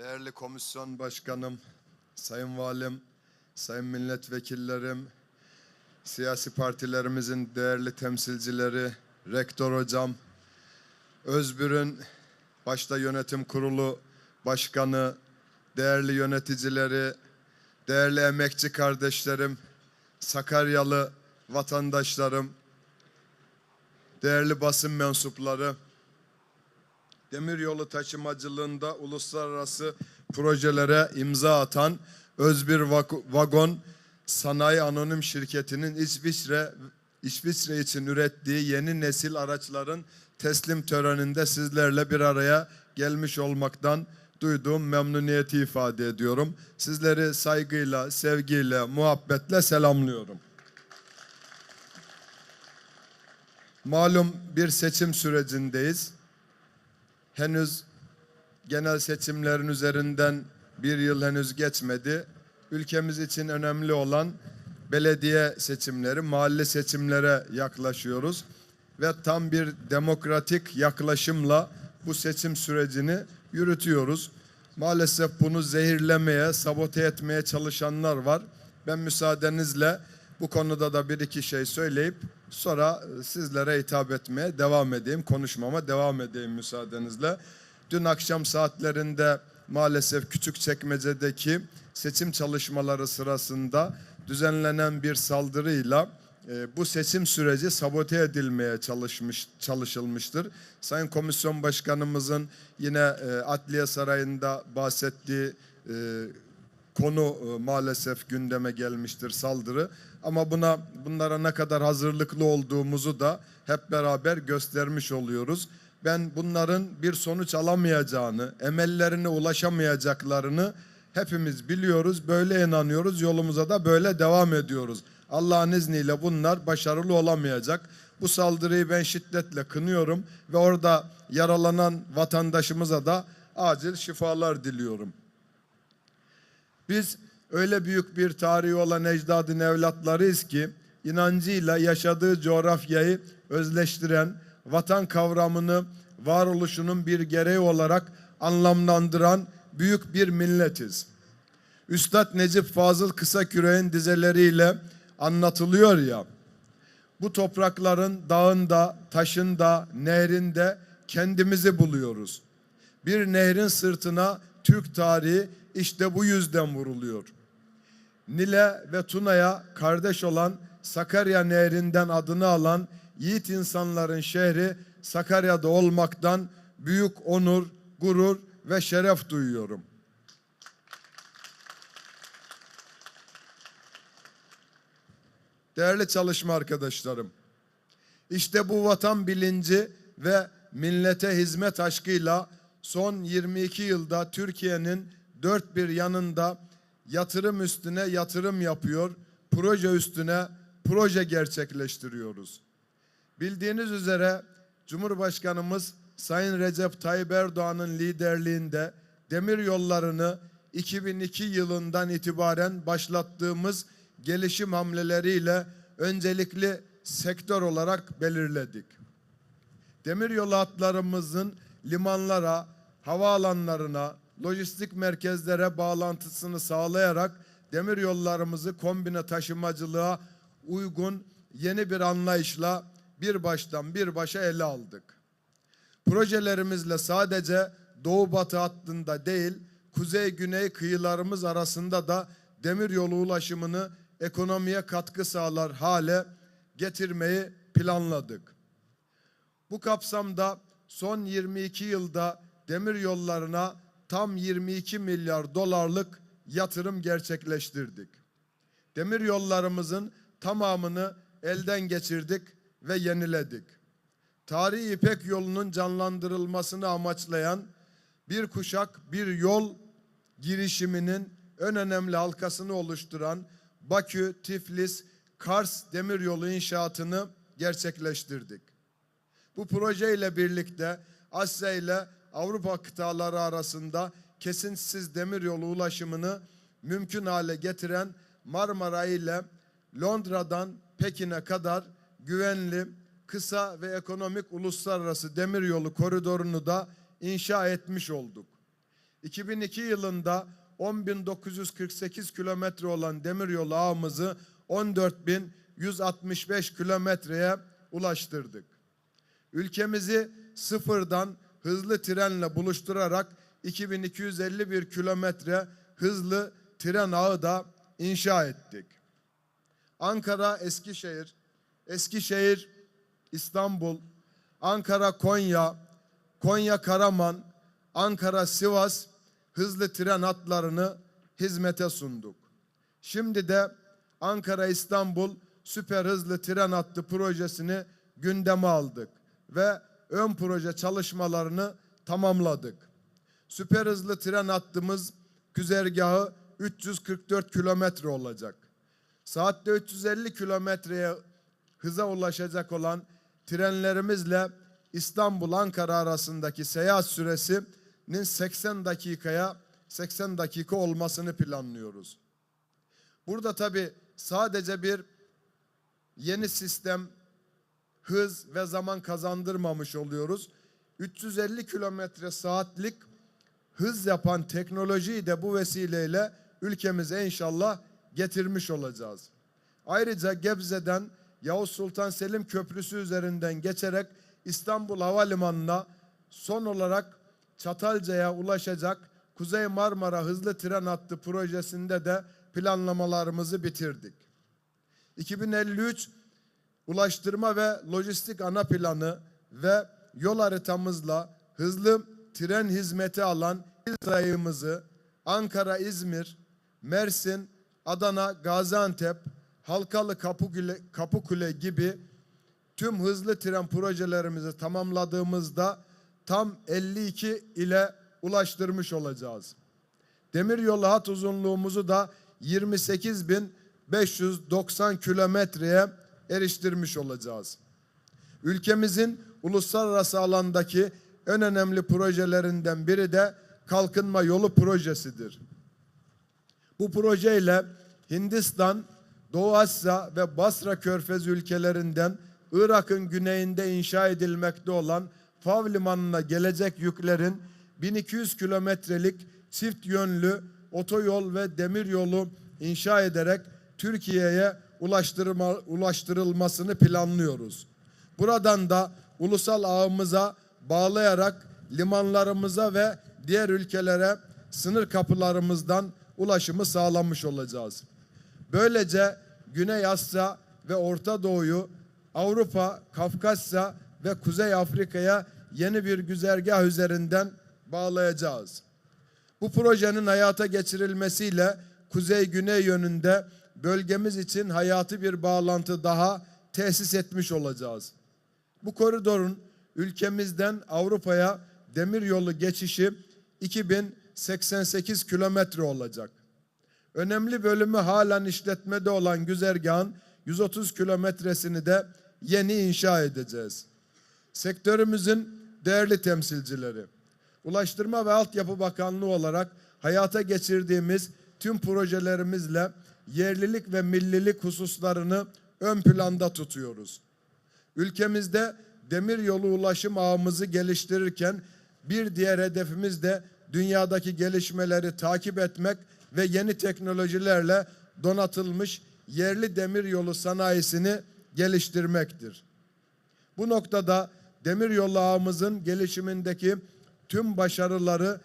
Değerli komisyon başkanım, sayın valim, sayın milletvekillerim, siyasi partilerimizin değerli temsilcileri, rektör hocam, Özbür'ün başta yönetim kurulu başkanı, değerli yöneticileri, değerli emekçi kardeşlerim, Sakaryalı vatandaşlarım, değerli basın mensupları, demiryolu taşımacılığında uluslararası projelere imza atan Özbir Vagon Sanayi Anonim Şirketi'nin İsviçre İsviçre için ürettiği yeni nesil araçların teslim töreninde sizlerle bir araya gelmiş olmaktan duyduğum memnuniyeti ifade ediyorum. Sizleri saygıyla, sevgiyle, muhabbetle selamlıyorum. Malum bir seçim sürecindeyiz henüz genel seçimlerin üzerinden bir yıl henüz geçmedi. Ülkemiz için önemli olan belediye seçimleri, mahalle seçimlere yaklaşıyoruz ve tam bir demokratik yaklaşımla bu seçim sürecini yürütüyoruz. Maalesef bunu zehirlemeye, sabote etmeye çalışanlar var. Ben müsaadenizle bu konuda da bir iki şey söyleyip sonra sizlere hitap etmeye devam edeyim, konuşmama devam edeyim müsaadenizle. Dün akşam saatlerinde maalesef Küçükçekmece'deki seçim çalışmaları sırasında düzenlenen bir saldırıyla e, bu seçim süreci sabote edilmeye çalışmış çalışılmıştır. Sayın Komisyon Başkanımızın yine e, Adliye Sarayı'nda bahsettiği e, konu e, maalesef gündeme gelmiştir saldırı. Ama buna bunlara ne kadar hazırlıklı olduğumuzu da hep beraber göstermiş oluyoruz. Ben bunların bir sonuç alamayacağını, emellerine ulaşamayacaklarını hepimiz biliyoruz. Böyle inanıyoruz. Yolumuza da böyle devam ediyoruz. Allah'ın izniyle bunlar başarılı olamayacak. Bu saldırıyı ben şiddetle kınıyorum ve orada yaralanan vatandaşımıza da acil şifalar diliyorum. Biz öyle büyük bir tarihi olan ecdadın evlatlarıyız ki inancıyla yaşadığı coğrafyayı özleştiren, vatan kavramını varoluşunun bir gereği olarak anlamlandıran büyük bir milletiz. Üstad Necip Fazıl Kısaküre'nin dizeleriyle anlatılıyor ya, bu toprakların dağında, taşında, nehrinde kendimizi buluyoruz. Bir nehrin sırtına Türk tarihi işte bu yüzden vuruluyor. Nil'e ve Tuna'ya kardeş olan Sakarya Nehri'nden adını alan yiğit insanların şehri Sakarya'da olmaktan büyük onur, gurur ve şeref duyuyorum. Değerli çalışma arkadaşlarım, işte bu vatan bilinci ve millete hizmet aşkıyla son 22 yılda Türkiye'nin dört bir yanında yatırım üstüne yatırım yapıyor, proje üstüne proje gerçekleştiriyoruz. Bildiğiniz üzere Cumhurbaşkanımız Sayın Recep Tayyip Erdoğan'ın liderliğinde demir yollarını 2002 yılından itibaren başlattığımız gelişim hamleleriyle öncelikli sektör olarak belirledik. Demiryolu hatlarımızın limanlara, havaalanlarına, lojistik merkezlere bağlantısını sağlayarak demir yollarımızı kombine taşımacılığa uygun yeni bir anlayışla bir baştan bir başa ele aldık. Projelerimizle sadece doğu batı hattında değil, kuzey güney kıyılarımız arasında da demir yolu ulaşımını ekonomiye katkı sağlar hale getirmeyi planladık. Bu kapsamda son 22 yılda demir yollarına tam 22 milyar dolarlık yatırım gerçekleştirdik. Demir yollarımızın tamamını elden geçirdik ve yeniledik. Tarihi İpek yolunun canlandırılmasını amaçlayan bir kuşak bir yol girişiminin en önemli halkasını oluşturan Bakü, Tiflis, Kars demiryolu inşaatını gerçekleştirdik. Bu proje ile birlikte Asya ile Avrupa kıtaları arasında kesintisiz demiryolu ulaşımını mümkün hale getiren Marmara ile Londra'dan Pekin'e kadar güvenli, kısa ve ekonomik uluslararası demiryolu koridorunu da inşa etmiş olduk. 2002 yılında 10.948 kilometre olan demiryolu ağımızı 14.165 kilometreye ulaştırdık. Ülkemizi sıfırdan hızlı trenle buluşturarak 2251 kilometre hızlı tren ağı da inşa ettik. Ankara Eskişehir, Eskişehir İstanbul, Ankara Konya, Konya Karaman, Ankara Sivas hızlı tren hatlarını hizmete sunduk. Şimdi de Ankara İstanbul süper hızlı tren hattı projesini gündeme aldık ve ön proje çalışmalarını tamamladık. Süper hızlı tren hattımız güzergahı 344 kilometre olacak. Saatte 350 kilometreye hıza ulaşacak trenlerimizle İstanbul-Ankara arasındaki seyahat süresinin 80 dakikaya 80 dakika olmasını planlıyoruz. Burada tabi sadece bir yeni sistem hız ve zaman kazandırmamış oluyoruz. 350 kilometre saatlik hız yapan teknolojiyi de bu vesileyle ülkemize inşallah getirmiş olacağız. Ayrıca Gebze'den Yavuz Sultan Selim Köprüsü üzerinden geçerek İstanbul Havalimanı'na son olarak Çatalca'ya ulaşacak Kuzey Marmara hızlı tren hattı projesinde de planlamalarımızı bitirdik. 2053 Ulaştırma ve Lojistik Ana Planı ve yol haritamızla hızlı tren hizmeti alan il sayımızı Ankara, İzmir, Mersin, Adana, Gaziantep, Halkalı Kapıkule, Kapıkule gibi tüm hızlı tren projelerimizi tamamladığımızda tam 52 ile ulaştırmış olacağız. Demiryolu hat uzunluğumuzu da 28.590 kilometreye eriştirmiş olacağız. Ülkemizin uluslararası alandaki en önemli projelerinden biri de Kalkınma Yolu projesidir. Bu projeyle Hindistan, Doğu Asya ve Basra Körfezi ülkelerinden Irak'ın güneyinde inşa edilmekte olan Fav Limanı'na gelecek yüklerin 1200 kilometrelik çift yönlü otoyol ve demiryolu inşa ederek Türkiye'ye ulaştırma, ulaştırılmasını planlıyoruz. Buradan da ulusal ağımıza bağlayarak limanlarımıza ve diğer ülkelere sınır kapılarımızdan ulaşımı sağlamış olacağız. Böylece Güney Asya ve Orta Doğu'yu Avrupa, Kafkasya ve Kuzey Afrika'ya yeni bir güzergah üzerinden bağlayacağız. Bu projenin hayata geçirilmesiyle kuzey-güney yönünde bölgemiz için hayati bir bağlantı daha tesis etmiş olacağız. Bu koridorun ülkemizden Avrupa'ya demir yolu geçişi 2088 kilometre olacak. Önemli bölümü halen işletmede olan güzergahın 130 kilometresini de yeni inşa edeceğiz. Sektörümüzün değerli temsilcileri, Ulaştırma ve Altyapı Bakanlığı olarak hayata geçirdiğimiz tüm projelerimizle yerlilik ve millilik hususlarını ön planda tutuyoruz. Ülkemizde demir yolu ulaşım ağımızı geliştirirken bir diğer hedefimiz de dünyadaki gelişmeleri takip etmek ve yeni teknolojilerle donatılmış yerli demir yolu sanayisini geliştirmektir. Bu noktada demir yolu ağımızın gelişimindeki tüm başarıları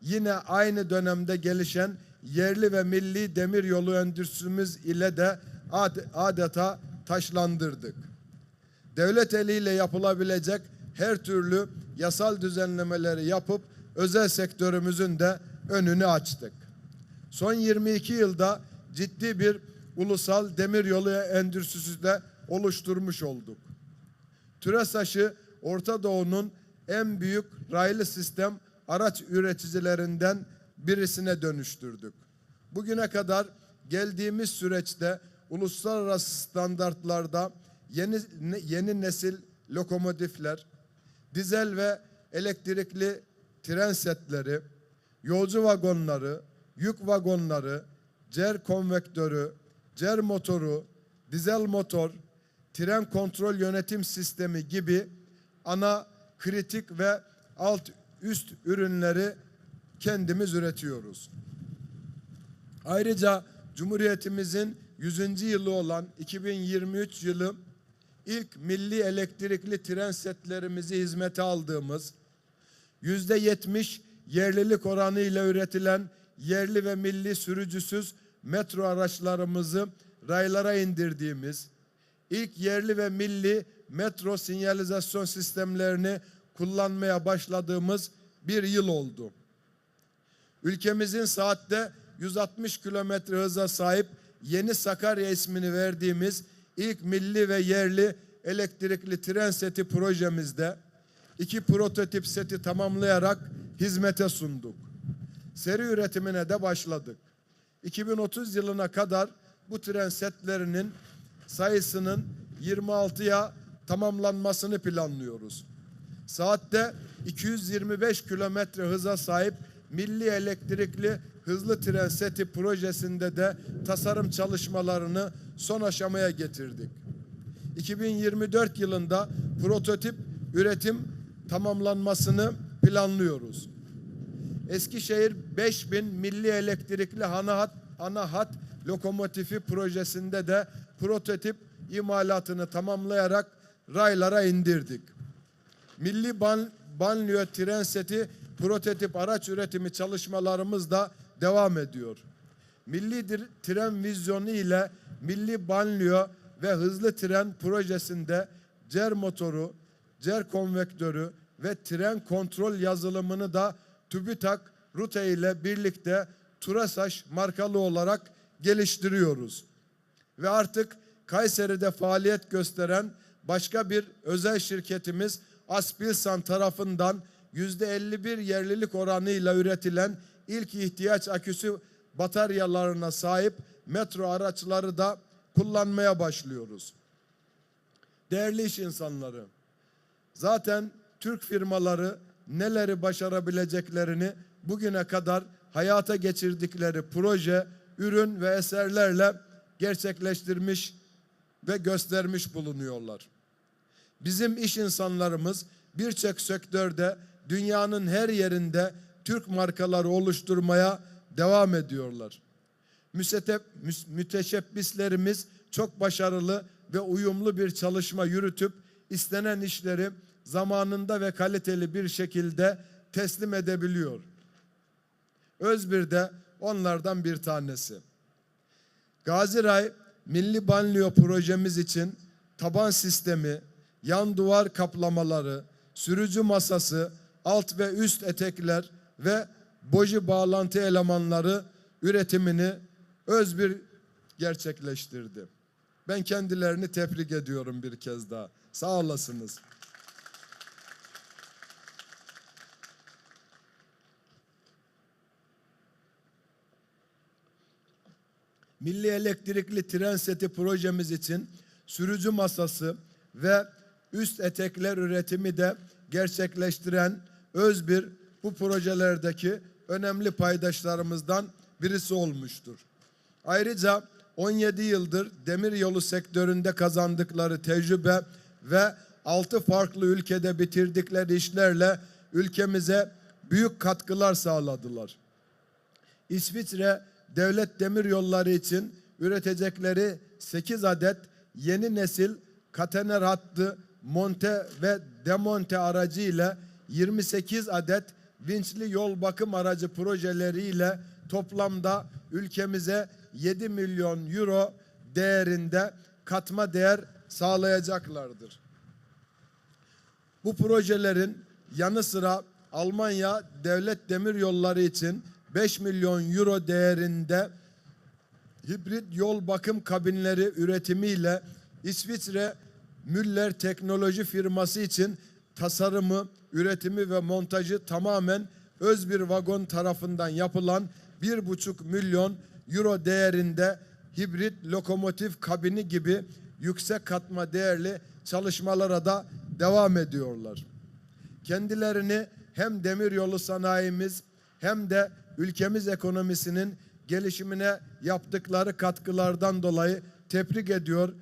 yine aynı dönemde gelişen yerli ve milli demir yolu endüstrimiz ile de adeta taşlandırdık. Devlet eliyle yapılabilecek her türlü yasal düzenlemeleri yapıp özel sektörümüzün de önünü açtık. Son 22 yılda ciddi bir ulusal demiryolu endüstrisi de oluşturmuş olduk. TÜRESAŞ'ı Orta Doğu'nun en büyük raylı sistem araç üreticilerinden birisine dönüştürdük. Bugüne kadar geldiğimiz süreçte uluslararası standartlarda yeni yeni nesil lokomotifler, dizel ve elektrikli tren setleri, yolcu vagonları, yük vagonları, cer konvektörü, cer motoru, dizel motor, tren kontrol yönetim sistemi gibi ana kritik ve alt üst ürünleri kendimiz üretiyoruz. Ayrıca Cumhuriyetimizin 100. yılı olan 2023 yılı ilk milli elektrikli tren setlerimizi hizmete aldığımız, yüzde yetmiş yerlilik oranı ile üretilen yerli ve milli sürücüsüz metro araçlarımızı raylara indirdiğimiz, ilk yerli ve milli metro sinyalizasyon sistemlerini kullanmaya başladığımız bir yıl oldu. Ülkemizin saatte 160 kilometre hıza sahip Yeni Sakarya ismini verdiğimiz ilk milli ve yerli elektrikli tren seti projemizde iki prototip seti tamamlayarak hizmete sunduk. Seri üretimine de başladık. 2030 yılına kadar bu tren setlerinin sayısının 26'ya tamamlanmasını planlıyoruz. Saatte 225 kilometre hıza sahip milli elektrikli hızlı tren seti projesinde de tasarım çalışmalarını son aşamaya getirdik. 2024 yılında prototip üretim tamamlanmasını planlıyoruz. Eskişehir 5000 milli elektrikli ana hat, ana hat lokomotifi projesinde de prototip imalatını tamamlayarak raylara indirdik. Milli ban, banliyö tren seti prototip araç üretimi çalışmalarımız da devam ediyor. Milli tren vizyonu ile milli banliyö ve hızlı tren projesinde CER motoru, CER konvektörü ve tren kontrol yazılımını da TÜBİTAK Rute ile birlikte Turasaş markalı olarak geliştiriyoruz. Ve artık Kayseri'de faaliyet gösteren başka bir özel şirketimiz Aspilsan tarafından yüzde 51 yerlilik oranıyla üretilen ilk ihtiyaç aküsü bataryalarına sahip metro araçları da kullanmaya başlıyoruz. Değerli iş insanları, zaten Türk firmaları neleri başarabileceklerini bugüne kadar hayata geçirdikleri proje, ürün ve eserlerle gerçekleştirmiş ve göstermiş bulunuyorlar. Bizim iş insanlarımız birçok sektörde dünyanın her yerinde Türk markaları oluşturmaya devam ediyorlar. Müsetep, müs- müteşebbislerimiz çok başarılı ve uyumlu bir çalışma yürütüp istenen işleri zamanında ve kaliteli bir şekilde teslim edebiliyor. Özbir de onlardan bir tanesi. Gaziray Milli Banliyö projemiz için taban sistemi, yan duvar kaplamaları, sürücü masası, alt ve üst etekler ve boji bağlantı elemanları üretimini Özbir gerçekleştirdi. Ben kendilerini tebrik ediyorum bir kez daha. Sağ olasınız. Milli elektrikli tren seti projemiz için sürücü masası ve üst etekler üretimi de gerçekleştiren Özbir bu projelerdeki önemli paydaşlarımızdan birisi olmuştur. Ayrıca 17 yıldır demir yolu sektöründe kazandıkları tecrübe ve 6 farklı ülkede bitirdikleri işlerle ülkemize büyük katkılar sağladılar. İsviçre Devlet Demir Yolları için üretecekleri 8 adet yeni nesil katener hattı monte ve demonte aracı ile 28 adet vinçli yol bakım aracı projeleriyle toplamda ülkemize 7 milyon euro değerinde katma değer sağlayacaklardır. Bu projelerin yanı sıra Almanya Devlet Demir Yolları için 5 milyon euro değerinde hibrit yol bakım kabinleri üretimiyle İsviçre Müller Teknoloji firması için tasarımı, üretimi ve montajı tamamen Özbir Vagon tarafından yapılan 1,5 milyon euro değerinde hibrit lokomotif kabini gibi yüksek katma değerli çalışmalara da devam ediyorlar. Kendilerini hem demiryolu sanayimiz hem de ülkemiz ekonomisinin gelişimine yaptıkları katkılardan dolayı tebrik ediyor.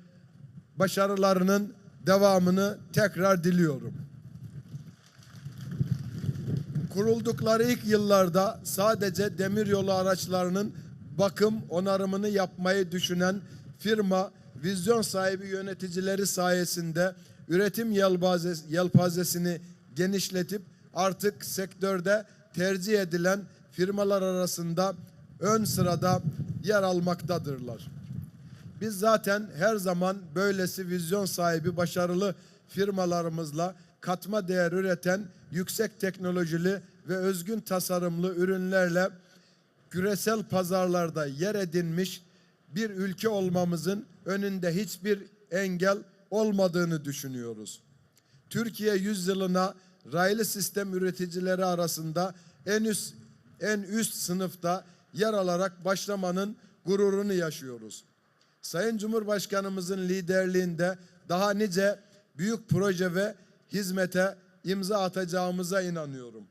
Başarılarının devamını tekrar diliyorum. Kuruldukları ilk yıllarda sadece demiryolu araçlarının bakım onarımını yapmayı düşünen firma vizyon sahibi yöneticileri sayesinde üretim yelpazes- yelpazesini genişletip artık sektörde tercih edilen firmalar arasında ön sırada yer almaktadırlar. Biz zaten her zaman böylesi vizyon sahibi başarılı firmalarımızla katma değer üreten yüksek teknolojili ve özgün tasarımlı ürünlerle küresel pazarlarda yer edinmiş bir ülke olmamızın önünde hiçbir engel olmadığını düşünüyoruz. Türkiye yüzyılına raylı sistem üreticileri arasında en üst en üst sınıfta yer alarak başlamanın gururunu yaşıyoruz. Sayın Cumhurbaşkanımızın liderliğinde daha nice büyük proje ve hizmete imza atacağımıza inanıyorum.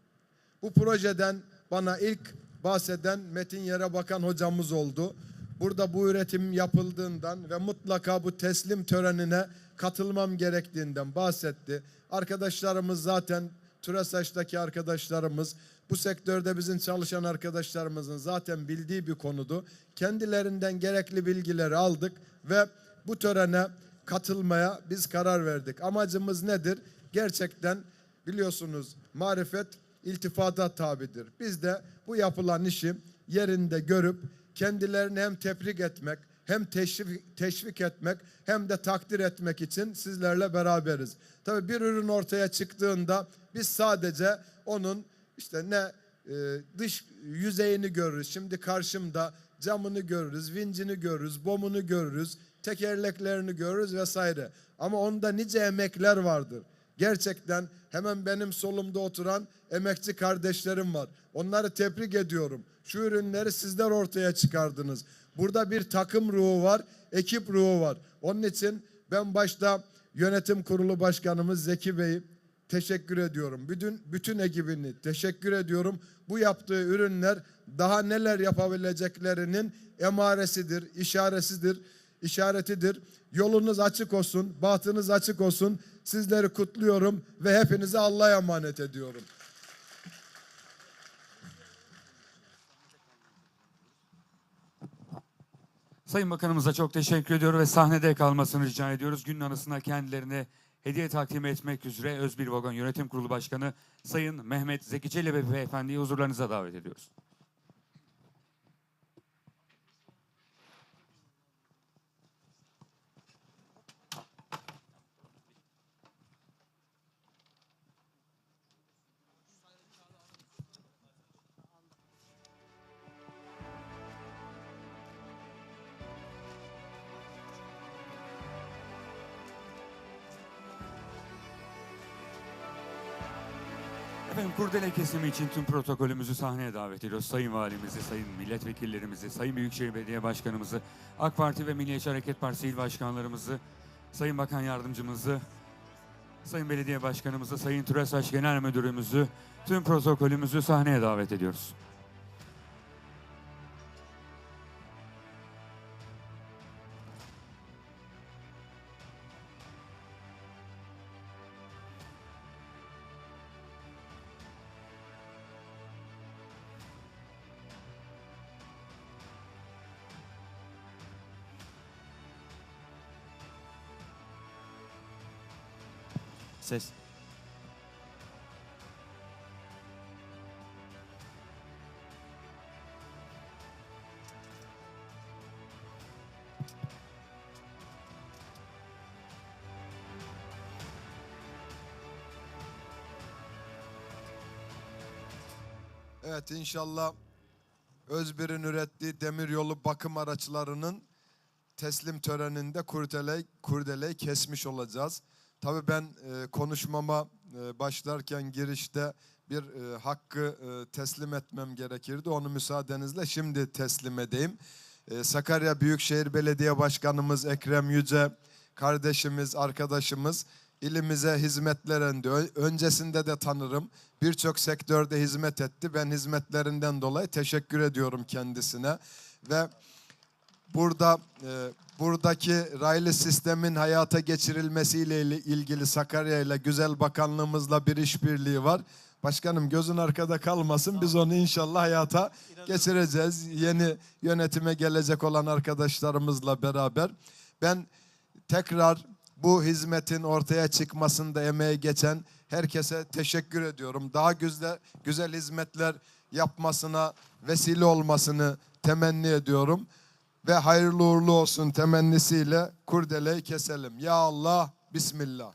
Bu projeden bana ilk bahseden Metin Yere Bakan hocamız oldu. Burada bu üretim yapıldığından ve mutlaka bu teslim törenine katılmam gerektiğinden bahsetti. Arkadaşlarımız zaten TÜRESAŞ'taki arkadaşlarımız bu sektörde bizim çalışan arkadaşlarımızın zaten bildiği bir konudu. Kendilerinden gerekli bilgileri aldık ve bu törene katılmaya biz karar verdik. Amacımız nedir? Gerçekten biliyorsunuz marifet iltifata tabidir. Biz de bu yapılan işi yerinde görüp kendilerini hem tebrik etmek hem teşvik, teşvik etmek hem de takdir etmek için sizlerle beraberiz. Tabii bir ürün ortaya çıktığında biz sadece onun işte ne e, dış yüzeyini görürüz. Şimdi karşımda camını görürüz, vincini görürüz, bomunu görürüz, tekerleklerini görürüz vesaire. Ama onda nice emekler vardır. Gerçekten hemen benim solumda oturan emekçi kardeşlerim var. Onları tebrik ediyorum. Şu ürünleri sizler ortaya çıkardınız. Burada bir takım ruhu var, ekip ruhu var. Onun için ben başta yönetim kurulu başkanımız Zeki Bey'i teşekkür ediyorum. Bütün bütün ekibini teşekkür ediyorum. Bu yaptığı ürünler daha neler yapabileceklerinin emaresidir, işaresidir, işaretidir. Yolunuz açık olsun, bahtınız açık olsun. Sizleri kutluyorum ve hepinize Allah'a emanet ediyorum. Sayın Bakanımıza çok teşekkür ediyor ve sahnede kalmasını rica ediyoruz. Günün anısına kendilerine hediye takdim etmek üzere Özbir Vagon Yönetim Kurulu Başkanı Sayın Mehmet Zeki Çelebi Beyefendi'yi huzurlarınıza davet ediyoruz. Kurdele kesimi için tüm protokolümüzü sahneye davet ediyoruz. Sayın Valimizi, Sayın Milletvekillerimizi, Sayın Büyükşehir Belediye Başkanımızı, AK Parti ve Milliyetçi Hareket Partisi il başkanlarımızı, Sayın Bakan Yardımcımızı, Sayın Belediye Başkanımızı, Sayın TÜRESAŞ Genel Müdürümüzü, tüm protokolümüzü sahneye davet ediyoruz. Evet inşallah Özbir'in ürettiği demiryolu bakım araçlarının teslim töreninde kurdeleyi, kurdeleyi kesmiş olacağız. Tabii ben e, konuşmama e, başlarken girişte bir e, hakkı e, teslim etmem gerekirdi. Onu müsaadenizle şimdi teslim edeyim. E, Sakarya Büyükşehir Belediye Başkanımız Ekrem Yüce kardeşimiz, arkadaşımız ilimize hizmetlerinde ö- öncesinde de tanırım. Birçok sektörde hizmet etti. Ben hizmetlerinden dolayı teşekkür ediyorum kendisine ve burada e, buradaki raylı sistemin hayata geçirilmesiyle ili- ilgili Sakarya ile Güzel Bakanlığımızla bir işbirliği var. Başkanım gözün arkada kalmasın. Biz onu inşallah hayata geçireceğiz. Yeni yönetime gelecek olan arkadaşlarımızla beraber. Ben tekrar bu hizmetin ortaya çıkmasında emeği geçen herkese teşekkür ediyorum. Daha güzel güzel hizmetler yapmasına vesile olmasını temenni ediyorum ve hayırlı uğurlu olsun temennisiyle kurdeleyi keselim. Ya Allah, Bismillah.